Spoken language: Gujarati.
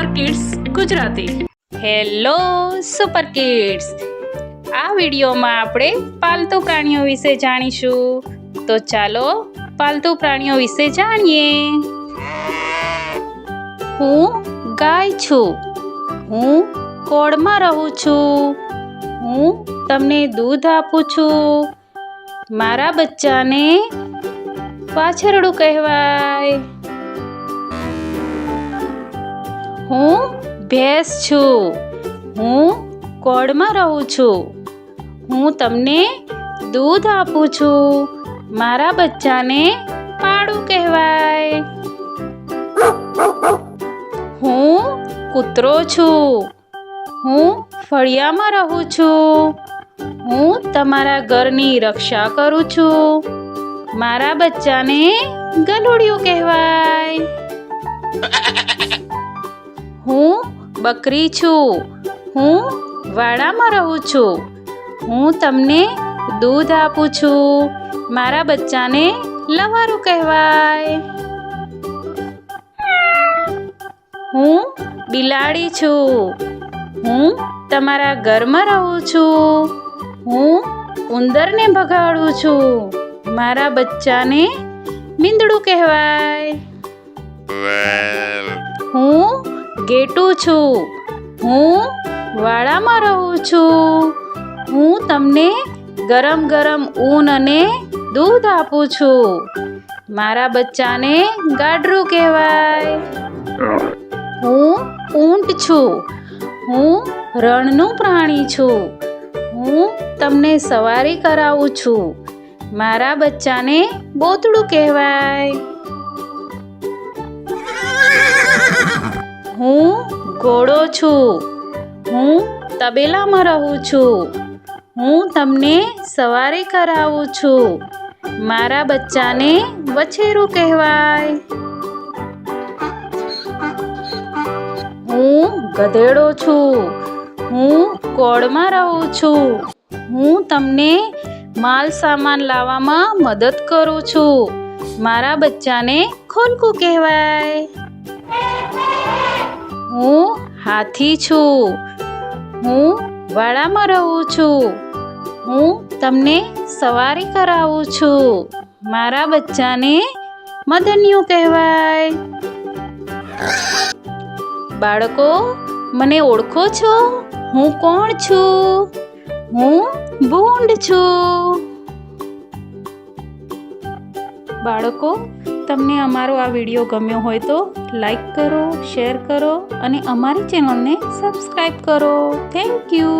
Super kids Gujarati. Hello, super kids. આ વિડીયોમાં આપણે પાલતુ પ્રાણીઓ વિશે જાણીશું. તો ચાલો પાલતુ પ્રાણીઓ વિશે જાણીએ. હું ગાય છું. હું કોળમાં રહું છું. હું તમને દૂધ આપું છું. મારા બચ્ચાને પાછરડું કહેવાય. હું ભેંસ છું. હું કોડમાં રહું છું. હું તમને દૂધ આપું છું. મારા બચ્ચાને પાડું કહેવાય. હું કૂતરો છું. હું ફળિયામાં રહું છું. હું તમારા ઘરની રક્ષા કરું છું. મારા બચ્ચાને ગલુડિયું કહેવાય. હું બકરી છું. હું વાડામાં રહું છું. હું તમને દૂધ આપું છું. મારા બચ્ચાને લવારું કહેવાય. હું બિલાડી છું. હું તમારા ઘરમાં રહું છું. હું ઉંદરને ભગાડું છું. મારા બચ્ચાને મીંદડું કહેવાય. ગેટું છું. હું વાડામાં રહું છું. હું તમને ગરમ ગરમ ઊન અને દૂધ આપું છું. મારા બચ્ચાને ગાડરું કહેવાય. હું ઊંટ છું. હું રણનું પ્રાણી છું. હું તમને સવારી કરાવું છું. મારા બચ્ચાને બોતડું કહેવાય. હું ઘોડો છું. હું તબેલામાં રહું છું. હું તમને સવારે કરાવું છું. મારા બચ્ચાને વછેરું કહેવાય. હું ગધેડો છું. હું કોળમાં રહું છું. હું તમને માલ સામાન લાવવામાં મદદ કરું છું. મારા બચ્ચાને ખોલકું કહેવાય. હાથી છું. હું વાડામાં રહું છું. હું તમને સવારી કરાવું છું. મારા બચ્ચાને મદનિયું કહેવાય. બાળકો, મને ઓળખો છો? હું કોણ છું? હું ભૂંડ છું. બાળકો તમને અમારો આ વીડિયો ગમ્યો હોય તો લાઈક કરો, શેર કરો અને અમારી ચેનલને સબસ્ક્રાઈબ કરો. Thank you